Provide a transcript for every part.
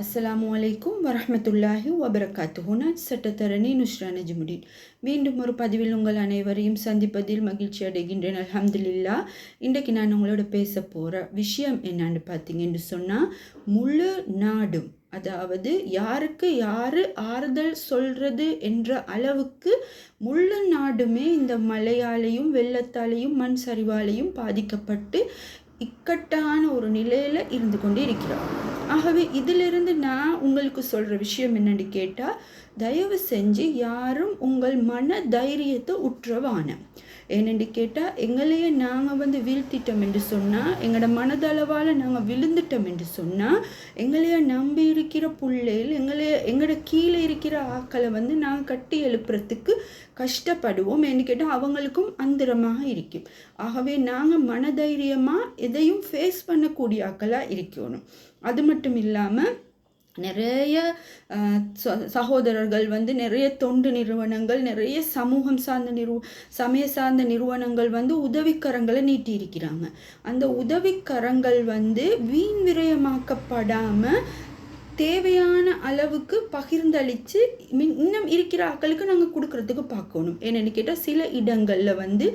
அஸ்ஸலாமு அலைக்கும் வரமத்துல்லாஹி வபரகாத்து நான் சட்டத்தரணி நுஷ்ரா நஜ்முடீன் மீண்டும் ஒரு பதிவில் உங்கள் அனைவரையும் சந்திப்பதில் மகிழ்ச்சி அடைகின்றேன் அல்ஹம்துலில்லா இன்றைக்கு நான் உங்களோட பேச போகிற விஷயம் என்னன்னு பார்த்தீங்கன்னு சொன்னால் முழு நாடும் அதாவது யாருக்கு யார் ஆறுதல் சொல்கிறது என்ற அளவுக்கு முழு நாடுமே இந்த மழையாலையும் வெள்ளத்தாலையும் மண் சரிவாலையும் பாதிக்கப்பட்டு இக்கட்டான ஒரு நிலையில் இருந்து கொண்டு இருக்கிறோம் ஆகவே இதிலிருந்து நான் உங்களுக்கு சொல்கிற விஷயம் என்னென்னு கேட்டால் தயவு செஞ்சு யாரும் உங்கள் மன தைரியத்தை உற்றவான. ஏனென்று கேட்டால் எங்களையே நாங்கள் வந்து வீழ்த்திட்டோம் என்று சொன்னால் எங்களோட மனதளவால் நாங்கள் விழுந்துட்டோம் என்று சொன்னால் எங்களையே நம்பி இருக்கிற பிள்ளைகள் எங்களைய எங்களோட கீழே இருக்கிற ஆக்களை வந்து நாங்கள் கட்டி எழுப்புறதுக்கு கஷ்டப்படுவோம் என்று கேட்டால் அவங்களுக்கும் அந்தரமாக இருக்கும். ஆகவே நாங்கள் மனதைரியமாக எதையும் ஃபேஸ் பண்ணக்கூடிய ஆக்களாக இருக்கணும். அது மட்டும் இல்லாமல் நிறைய சகோதரர்கள் வந்து நிறைய தொண்டு நிறுவனங்கள் நிறைய சமூகம் சார்ந்த நிறுவ சமய சார்ந்த நிறுவனங்கள் வந்து உதவிக்கரங்களை நீட்டியிருக்கிறாங்க. அந்த உதவிக்கரங்கள் வந்து வீண் விரயமாக்கப்படாமல் தேவையான அளவுக்கு பகிர்ந்தளித்து மின் இன்னும் இருக்கிற ஆக்களுக்கு நாங்கள் கொடுக்கறதுக்கு பார்க்கணும். என்னென்னு கேட்டால் சில இடங்களில் வந்து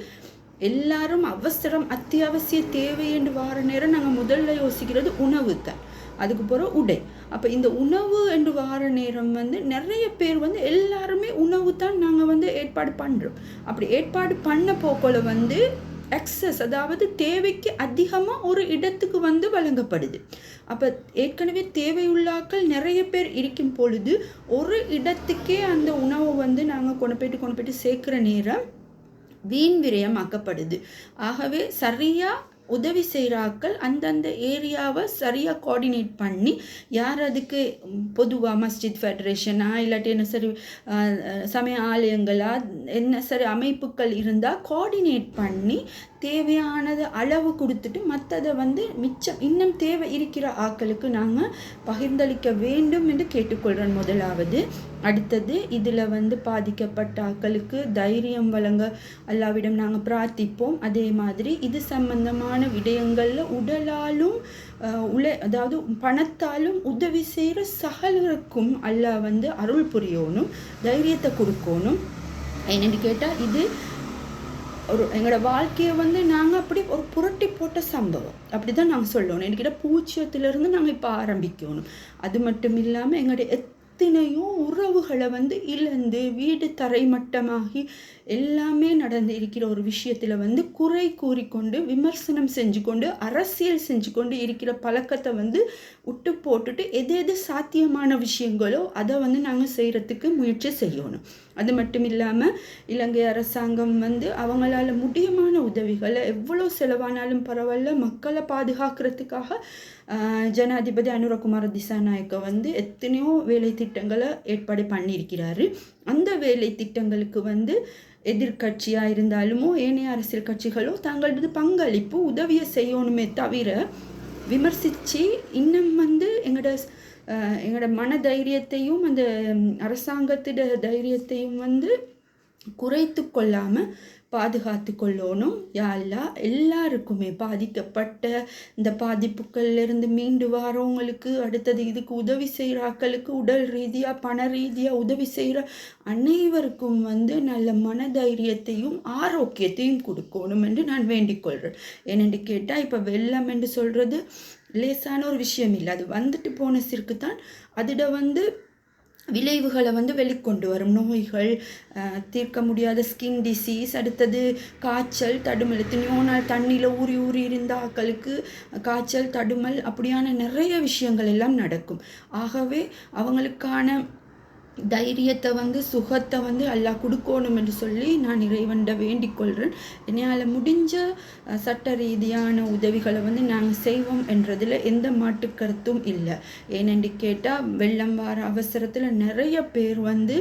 எல்லாரும் அவசரம் அத்தியாவசிய தேவை என்று வார நேரம் நாங்கள் முதல்ல யோசிக்கிறது உணவு தான் அதுக்கு பிறகு உடை. அப்போ இந்த உணவு என்று வார நேரம் வந்து நிறைய பேர் வந்து எல்லாருமே உணவு தான் நாங்கள் வந்து ஏற்பாடு பண்ணுறோம் அப்படி ஏற்பாடு பண்ண போக்கில் வந்து எக்ஸஸ் அதாவது தேவைக்கு அதிகமாக ஒரு இடத்துக்கு வந்து வழங்கப்படுது. அப்போ ஏற்கனவே தேவையுள்ளாக்கள் நிறைய பேர் இருக்கும் பொழுது ஒரு இடத்துக்கே அந்த உணவை வந்து நாங்கள் கொண்டு போயிட்டு கொண்டு போயிட்டு சேர்க்குற நேரம் வீண் விரயமாக்கப்படுது. ஆகவே சரியாக உதவி செய்கிறாக்கள் அந்தந்த ஏரியாவை சரியாக கோஆர்டினேட் பண்ணி யார் அதுக்கு பொதுவாக மஸ்ஜித் ஃபெடரேஷனா இல்லாட்டி என்ன சரி சமய ஆலயங்களா என்ன சரி அமைப்புகள் இருந்தால் கோஆர்டினேட் பண்ணி தேவையானது அளவு கொடுத்துட்டு மற்றதை வந்து மிச்சம் இன்னும் தேவை இருக்கிற ஆக்களுக்கு நாங்கள் பகிர்ந்தளிக்க வேண்டும் என்று கேட்டுக்கொள்கிறோம் முதலாவது. அடுத்தது இதில் வந்து பாதிக்கப்பட்ட ஆக்களுக்கு தைரியம் வழங்க அல்லாவிடம் நாங்கள் பிரார்த்திப்போம். அதே மாதிரி இது சம்பந்தமான விடயங்களில் உடலாலும் உல அதாவது பணத்தாலும் உதவி செய்கிற சகலருக்கும் அல்லாஹ் வந்து அருள் புரியணும் தைரியத்தை கொடுக்கணும் என்னென்னு கேட்டால் இது ஒரு எங்களோட வாழ்க்கையை வந்து நாங்கள் அப்படி ஒரு புரட்டி போட்ட சம்பவம். அப்படி தான் நாங்கள் சொல்லணும். என்கிட்ட பூச்சியத்திலிருந்து நாங்கள் இப்போ ஆரம்பிக்கணும். அது மட்டும் இல்லாமல் எங்களுடைய எத்தனையோ உறவுகளை வந்து இழந்து வீடு தரைமட்டமாகி எல்லாமே நடந்து இருக்கிற ஒரு விஷயத்தில் வந்து குறை கூறிக்கொண்டு விமர்சனம் செஞ்சு கொண்டு அரசியல் செஞ்சு கொண்டு இருக்கிற பழக்கத்தை வந்து விட்டு போட்டுட்டு எது எது சாத்தியமான விஷயங்களோ அதை வந்து நாங்கள் செய்கிறதுக்கு முயற்சி செய்யணும். அது மட்டும் இல்லாமல் இலங்கை அரசாங்கம் வந்து அவங்களால முடியமான உதவிகளை எவ்வளோ செலவானாலும் பரவாயில்ல மக்களை பாதுகாக்கிறதுக்காக ஜனாதிபதி அனுரகுமார திசாநாயக்க வந்து எத்தனையோ வேலை திட்டங்களை ஏற்பாடு பண்ணியிருக்கிறாரு. அந்த வேலை திட்டங்களுக்கு வந்து எதிர்கட்சியாக இருந்தாலுமோ ஏனைய அரசியல் கட்சிகளோ தங்களது பங்களிப்பு உதவியை செய்யணுமே தவிர விமர்சித்து இன்னும் வந்து எங்களோட எங்களோட மன தைரியத்தையும் அந்த அரசாங்கத்திட தைரியத்தையும் வந்து குறைத்து கொள்ளாமல் பாதுகாத்து கொள்ளணும். யாழ்லா எல்லாருக்குமே பாதிக்கப்பட்ட இந்த பாதிப்புகள்லேருந்து மீண்டு வரவங்களுக்கு அடுத்தது இதுக்கு உதவி செய்கிற ஆக்களுக்கு உடல் ரீதியாக பண ரீதியாக உதவி செய்கிற அனைவருக்கும் வந்து நல்ல மனதைரியத்தையும் ஆரோக்கியத்தையும் கொடுக்கணும் என்று நான் வேண்டிக் கொள்கிறேன் ஏனென்று கேட்டால் இப்போ வெள்ளம் என்று சொல்கிறது லேசான ஒரு விஷயம் இல்லை. அது வந்துட்டு போன சிற்கு தான் அதிட வந்து விளைவுகளை வந்து வெளிக்கொண்டு வரும். நோய்கள் தீர்க்க முடியாத ஸ்கின் டிசீஸ் அடுத்தது காய்ச்சல் தடுமல். எத்தனையோ நாள் தண்ணியில் ஊறி ஊறி இருந்த ஆக்களுக்கு காய்ச்சல் தடுமல் அப்படியான நிறைய விஷயங்கள் எல்லாம் நடக்கும். ஆகவே அவங்களுக்கான தைரியத்தை வந்து சுகத்தை வந்து எல்லாம் கொடுக்கணும் என்று சொல்லி நான் இறைவன்ட வேண்டிக் கொள்கிறேன் என்னால் முடிஞ்ச சட்ட ரீதியான உதவிகளை வந்து நாங்கள் செய்வோம் என்றதில் எந்த மாட்டு கருத்தும் இல்லை. ஏனென்று கேட்டால் வெள்ளம் வார அவசரத்தில் நிறைய பேர் வந்து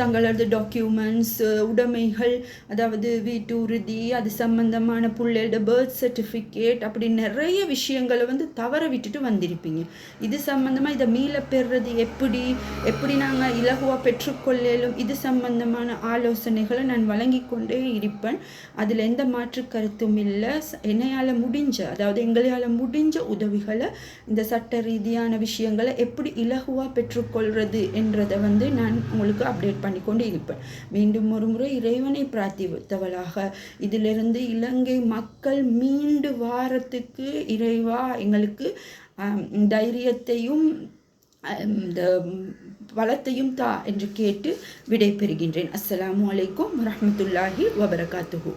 தங்களது டாக்குமெண்ட்ஸ் உடைமைகள் அதாவது வீட்டு உறுதி அது சம்பந்தமான பிள்ளையோட பர்த் சர்டிஃபிகேட் அப்படி நிறைய விஷயங்களை வந்து தவற விட்டுட்டு வந்திருப்பீங்க. இது சம்மந்தமாக இதை மீள பெறுறது எப்படி? எப்படி நாங்கள் இலகுவாக பெற்றுக்கொள்ளலும்? இது சம்பந்தமான ஆலோசனைகளை நான் வழங்கி கொண்டே இருப்பேன். அதில் எந்த மாற்று கருத்தும் இல்லை. என்னையால் முடிஞ்ச அதாவது எங்களால் முடிஞ்ச உதவிகளை இந்த சட்ட ரீதியான விஷயங்களை எப்படி இலகுவாக பெற்றுக்கொள்வது என்றதை வந்து நான் உங்களுக்கு அப்டேட் பண்ணி கொண்டு இருப்பேன். மீண்டும் ஒரு முறை இறைவனை பிரார்த்தித்தவளாக இதிலிருந்து இலங்கை மக்கள் மீண்டு வாரத்துக்கு இறைவா எங்களுக்கு தைரியத்தையும் இந்த வளத்தையும் தா என்று கேட்டு விடை பெறுகின்றேன் அஸ்லாம் வலைக்கம் வரமத்துல்லாஹி வபரகாத்துஹூ.